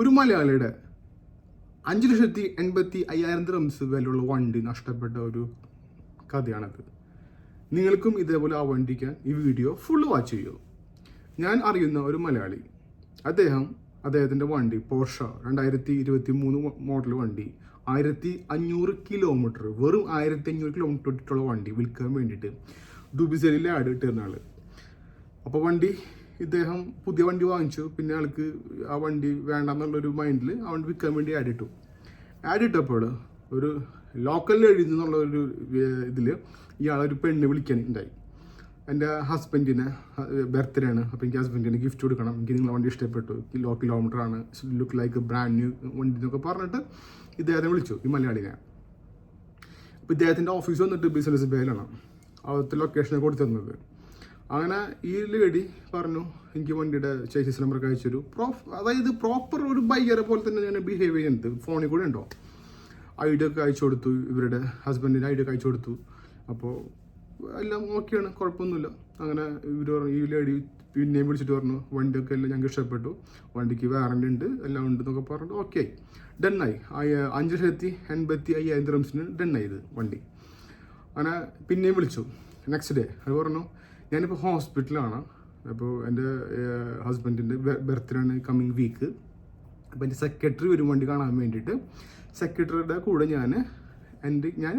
ഒരു മലയാളിയുടെ അഞ്ച് ലക്ഷത്തി എൺപത്തി അയ്യായിരം റംസ് വിലയുള്ള വണ്ടി നഷ്ടപ്പെട്ട ഒരു കഥയാണത്. നിങ്ങൾക്കും ഇതേപോലെ ആ വണ്ടിക്കാൻ ഈ വീഡിയോ ഫുള്ള് വാച്ച് ചെയ്യൂ. ഞാൻ അറിയുന്ന ഒരു മലയാളി. അദ്ദേഹം അദ്ദേഹത്തിന്റെ വണ്ടി പോർഷ രണ്ടായിരത്തി ഇരുപത്തി മൂന്ന് മോഡൽ വണ്ടി. ആയിരത്തി അഞ്ഞൂറ് കിലോമീറ്റർ വെറും ആയിരത്തി അഞ്ഞൂറ് കിലോമീറ്റർ ഇട്ടിട്ടുള്ള വണ്ടി വിൽക്കാൻ വേണ്ടിയിട്ട് ദുബിസലിലെ ആട് ഇട്ടിരുന്ന ആൾ അപ്പോൾ വണ്ടി ഇദ്ദേഹം പുതിയ വണ്ടി വാങ്ങിച്ചു. പിന്നെ ആൾക്ക് ആ വണ്ടി വേണ്ടെന്നുള്ളൊരു മൈൻഡിൽ വണ്ടി വിൽക്കാൻ വേണ്ടി ആഡ് ഇട്ടു. ആഡ് ഇട്ടപ്പോൾ ഒരു ലോക്കലിൽ എഴുതുന്നുള്ള ഒരു ഇതിൽ ഇയാളൊരു പെണ്ണ് വിളിക്കാൻ ഉണ്ടായി എന്റെ ഹസ്ബൻഡിന് ബർത്ത്ഡേ ആണ്. അപ്പോൾ എനിക്ക് ഹസ്ബൻഡിന് ഗിഫ്റ്റ് കൊടുക്കണം. എനിക്ക് നിങ്ങളെ വണ്ടി ഇഷ്ടപ്പെട്ടു. ലോ കിലോമീറ്റർ ആണ്. ലുക്ക് ലൈക്ക് ബ്രാൻഡ് ന്യൂ വണ്ടി എന്നൊക്കെ പറഞ്ഞിട്ട് ഇദ്ദേഹത്തെ വിളിച്ചു ഈ മലയാളിനെ. അപ്പോൾ ഇദ്ദേഹത്തിന്റെ ഓഫീസ് വന്നിട്ട് ബിസിനസ് ബേലാണ് അവിടുത്തെ ലൊക്കേഷനെ കൊടുത്തിരുന്നത് അങ്ങനെ ഈ ലേഡി പറഞ്ഞു എനിക്ക് വണ്ടിയുടെ ചേച്ചീസ് നമ്പർ അയച്ചൊരു പ്രോഫ് അതായത് പ്രോപ്പർ ഒരു ബൈക്കറെ പോലെ തന്നെ ഞാൻ ബിഹേവ് ചെയ്യുന്നത് ഫോണിൽ കൂടെ ഉണ്ടോ? ഐ ഡി ഒക്കെ അയച്ചു കൊടുത്തു ഇവരുടെ ഹസ്ബൻഡിന്റെ ഐ ഡി ഒക്കെ അയച്ചു കൊടുത്തു. അപ്പോൾ എല്ലാം ഓക്കെയാണ് കുഴപ്പമൊന്നുമില്ല. അങ്ങനെ ഇവർ പറഞ്ഞു ഈ ലേഡി പിന്നെയും വിളിച്ചിട്ട് പറഞ്ഞു വണ്ടിയൊക്കെ എല്ലാം ഞങ്ങൾക്ക് ഇഷ്ടപ്പെട്ടു. വണ്ടിക്ക് വാറണ്ടി ഉണ്ട് എല്ലാം ഉണ്ട് എന്നൊക്കെ പറഞ്ഞു ഓക്കെ ഡണ്ണായി അഞ്ച് ലക്ഷത്തി എൺപത്തി അയ്യായിരം റംസിന് ഇത് വണ്ടി. അങ്ങനെ പിന്നെയും വിളിച്ചു. നെക്സ്റ്റ് ഡേ അത് പറഞ്ഞു ഞാനിപ്പോൾ ഹോസ്പിറ്റലാണ്. അപ്പോൾ എന്റെ ഹസ്ബൻഡിന്റെ ബർത്ത്ഡേ ആണ് കമ്മിങ് വീക്ക് അപ്പോൾ എന്റെ സെക്രട്ടറി വരും വണ്ടി കാണാൻ വേണ്ടിയിട്ട്. സെക്രട്ടറിയുടെ കൂടെ ഞാൻ എന്റെ ഞാൻ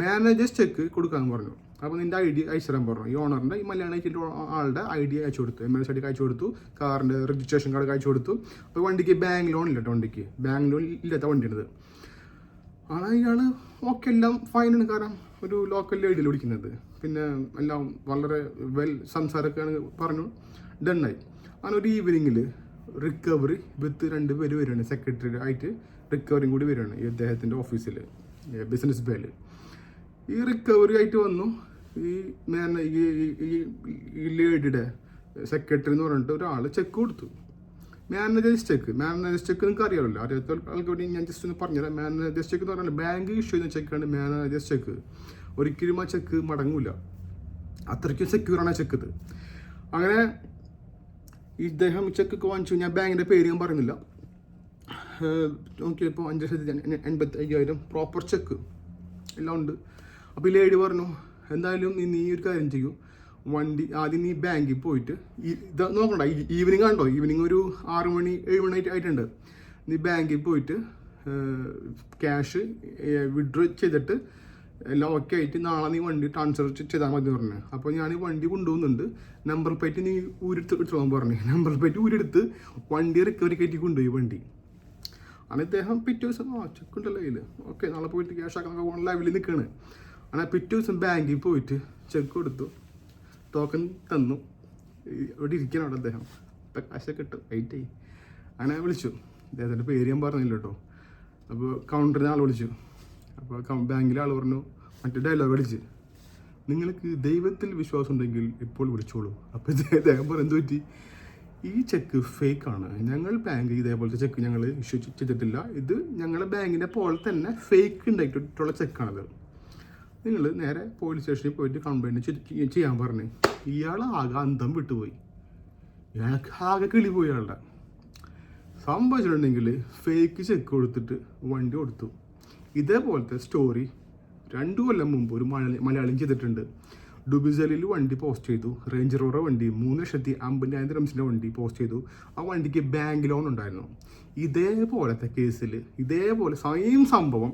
മാനേജേഴ്സ് ചെക്ക് കൊടുക്കാൻ പറഞ്ഞു. അപ്പോൾ നിന്റെ ഐ ഡി അയച്ചു തരാൻ പറഞ്ഞു. ഈ ഓണറിന്റെ ഈ മലയാളം അയച്ചിട്ട് ആളുടെ ഐ ഡി അയച്ചു കൊടുത്തു. എം എൽ ഡി അയച്ചു കൊടുത്തു. കാറിന്റെ രജിസ്ട്രേഷൻ കാർഡ് അയച്ചു കൊടുത്തു. അപ്പോൾ വണ്ടിക്ക് ബാങ്ക് ലോൺ ഇല്ല കേട്ടോ വണ്ടിക്ക്. ബാങ്ക് ലോൺ ഇല്ലാത്ത വണ്ടിയാണിത്. ആണ് ഇയാൾ ഓക്കെ എല്ലാം ഫൈനാണ് കാരണം ഒരു ലോക്കൽ ഐഡിയിൽ വിളിക്കുന്നത്. പിന്നെ എല്ലാം വളരെ വെൽ സംസാരമൊക്കെയാണ് പറഞ്ഞു. ഡണ്ണായി അങ്ങനെ ഒരു ഈവനിങ്ങിൽ റിക്കവറി വിത്ത് രണ്ട് പേര് വരികയാണ്. സെക്രട്ടറി ആയിട്ട് റിക്കവറിയും കൂടി വരികയാണ് ഈ അദ്ദേഹത്തിന്റെ ഓഫീസിൽ ബിസിനസ് ബേയിൽ ഈ റിക്കവറി ആയിട്ട് വന്നു. ഈ മാന ഈ ലേഡിയുടെ സെക്രട്ടറി എന്ന് പറഞ്ഞിട്ട് ഒരാൾ ചെക്ക് കൊടുത്തു. മാനേജേഴ്സ് ചെക്ക് മാനേജേഴ്സ് ചെക്ക് നിങ്ങൾക്ക് അറിയാമല്ലോ അറിയാത്ത ആൾക്കാർ ഞാൻ ജസ്റ്റ് ഒന്ന് പറഞ്ഞുതരാം. മാനേജേഴ്സ് ചെക്ക് എന്ന് പറഞ്ഞാൽ ബാങ്ക് ഇഷ്യൂ ചെയ്യുന്ന ചെക്കാണ് മാനേജേഴ്സ് ചെക്ക് ഒരിക്കലും ആ ചെക്ക് മടങ്ങൂല. അത്രയ്ക്കും സെക്യൂറാണ് ആ ചെക്ക് ഇത്. അങ്ങനെ ഇദ്ദേഹം ചെക്ക് ഒക്കെ വാങ്ങിച്ചു. ഞാൻ ബാങ്കിന്റെ പേര് ഞാൻ പറയുന്നില്ല. നോക്കിയപ്പോൾ അഞ്ച് ലക്ഷത്തി എൺപത്തി അയ്യായിരം പ്രോപ്പർ ചെക്ക് എല്ലാം ഉണ്ട്. അപ്പോൾ ഈ ലേഡി പറഞ്ഞു എന്തായാലും നീ നീ ഒരു കാര്യം ചെയ്യൂ. വണ്ടി ആദ്യം നീ ബാങ്കിൽ പോയിട്ട് ഇത് നോക്കണ്ട. ഈവനിങ് കണ്ടോ ഈവനിങ് ഒരു ആറ് മണി ഏഴ് മണി ആയിട്ട് ആയിട്ടുണ്ട്. നീ ബാങ്കിൽ പോയിട്ട് ക്യാഷ് വിഡ്രോ ചെയ്തിട്ട് എല്ലാം ഓക്കെ ആയിട്ട് നാളെ നീ വണ്ടി ട്രാൻസ്ഫർ ചെയ്താൽ മതി പറഞ്ഞു. അപ്പോൾ ഞാൻ വണ്ടി കൊണ്ടുപോകുന്നുണ്ട്. നമ്പർ പ്ലേറ്റ് നീ ഊരെടുത്ത് എടുത്തോളാൻ പറഞ്ഞു. നമ്പർ പ്ലേറ്റ് ഊരെടുത്ത് വണ്ടി റിക്കവറി കയറ്റി കൊണ്ടുപോയി വണ്ടി. അങ്ങനെ ഇദ്ദേഹം പിറ്റേ ദിവസം ആ ചെക്ക് ഉണ്ടല്ലോ കയ്യിൽ ഓക്കെ നാളെ പോയിട്ട് ക്യാഷ് ആക്കാൻ പോകണ ലെവലിൽ നിൽക്കുകയാണ് അങ്ങനെ പിറ്റേ ദിവസം ബാങ്കിൽ പോയിട്ട് ചെക്ക് കൊടുത്തു. ടോക്കൺ തന്നു. അവിടെ ഇരിക്കണം അവിടെ അദ്ദേഹം. ഇപ്പം കാശൊക്കെ കിട്ടും വെയിറ്റ് ചെയ്യും. അങ്ങനെ വിളിച്ചു. അദ്ദേഹത്തിന്റെ പേര് ഞാൻ പറഞ്ഞില്ല കേട്ടോ അപ്പോൾ കൗണ്ടറിന് ആൾ വിളിച്ചു. അപ്പോൾ ബാങ്കിലെ ആൾ പറഞ്ഞു മറ്റേ ഡയലോഗ് അടിച്ച്. നിങ്ങൾക്ക് ദൈവത്തിൽ വിശ്വാസം ഉണ്ടെങ്കിൽ ഇപ്പോൾ വിളിച്ചോളൂ. അപ്പോൾ അദ്ദേഹം പറഞ്ഞു പറ്റി? ഈ ചെക്ക് ഫേക്ക് ആണ്. ഞങ്ങൾ ബാങ്ക് ഇതേപോലത്തെ ചെക്ക് ഞങ്ങൾ ഇഷ്യൂ ചെയ്തിട്ടില്ല. ഇത് ഞങ്ങളുടെ ബാങ്കിന്റെ പോലെ തന്നെ ഫേക്ക് ഉണ്ടായിട്ടുള്ള ചെക്കാണത് നിങ്ങൾ നേരെ പോലീസ് സ്റ്റേഷനിൽ പോയിട്ട് കംപ്ലൈന്റ് ചെയ്യാൻ പറഞ്ഞു. ഇയാൾ ആകെ അന്തം വിട്ടുപോയി. ഇയാൾക്ക് ആകെ കിളി പോയി സംഭവിച്ചിട്ടുണ്ടെങ്കിൽ ഫേക്ക് ചെക്ക് കൊടുത്തിട്ട് വണ്ടി കൊടുത്തു. ഇതേപോലത്തെ സ്റ്റോറി രണ്ടു കൊല്ലം മുമ്പ് ഒരു മലയാളി മലയാളം ചെയ്തിട്ടുണ്ട്. ഡുബിസലിൽ വണ്ടി പോസ്റ്റ് ചെയ്തു. റേഞ്ച് റോവർ വണ്ടി മൂന്ന് ലക്ഷത്തി അമ്പതിനായിരം റംസിന്റെ വണ്ടി പോസ്റ്റ് ചെയ്തു. ആ വണ്ടിക്ക് ബാങ്ക് ലോൺ ഉണ്ടായിരുന്നു. ഇതേപോലത്തെ കേസിൽ ഇതേപോലെ സെയിം സംഭവം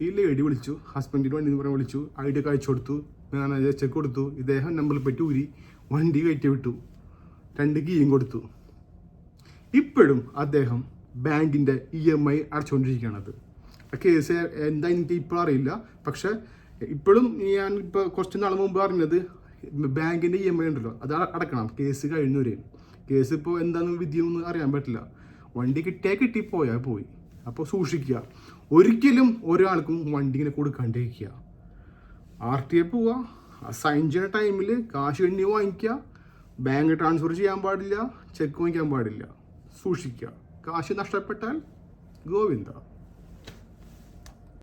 ഈ ലേഡി വിളിച്ചു. ഹസ്ബൻഡിന് വണ്ടി എന്ന് പറഞ്ഞ് വിളിച്ചു. ഐ ഡി കാഴ്ച കൊടുത്തു. മാനേജർ ചെക്ക് കൊടുത്തു. ഇദ്ദേഹം നമ്പറിൽ പറ്റി ഊരി. വണ്ടി കയറ്റി വിട്ടു. രണ്ട് കീയും കൊടുത്തു. ഇപ്പോഴും അദ്ദേഹം ബാങ്കിന്റെ ഇ എം ഐ അടച്ചുകൊണ്ടിരിക്കുകയാണത് കേസ് എന്താ എനിക്ക് ഇപ്പോൾ അറിയില്ല. പക്ഷെ ഇപ്പോഴും ഞാൻ ഇപ്പോൾ കുറച്ച് നാൾ മുമ്പ് അറിഞ്ഞത് ബാങ്കിന്റെ ഇ എം ഐ ഉണ്ടല്ലോ അത് അടക്കണം. കേസ് കഴിഞ്ഞു കഴിഞ്ഞവരെ കേസ് ഇപ്പോൾ എന്താണെന്ന് വിധിയൊന്നും അറിയാൻ പറ്റില്ല. വണ്ടി കിട്ടിയാൽ കിട്ടി പോയാൽ പോയി. അപ്പോൾ സൂക്ഷിക്കുക. ഒരിക്കലും ഒരാൾക്കും വണ്ടി ഇങ്ങനെ കൊടുക്കാണ്ടിരിക്കുക. ആർ ടി എ പോവുക സൈൻ ചെയ്യുന്ന ടൈമിൽ കാശ് എണ്ണി വാങ്ങിക്കുക. ബാങ്ക് ട്രാൻസ്ഫർ ചെയ്യാൻ പാടില്ല. ചെക്ക് വാങ്ങിക്കാൻ പാടില്ല. സൂക്ഷിക്കുക. കാശ് നഷ്ടപ്പെട്ടാൽ ഗോവിന്ദ.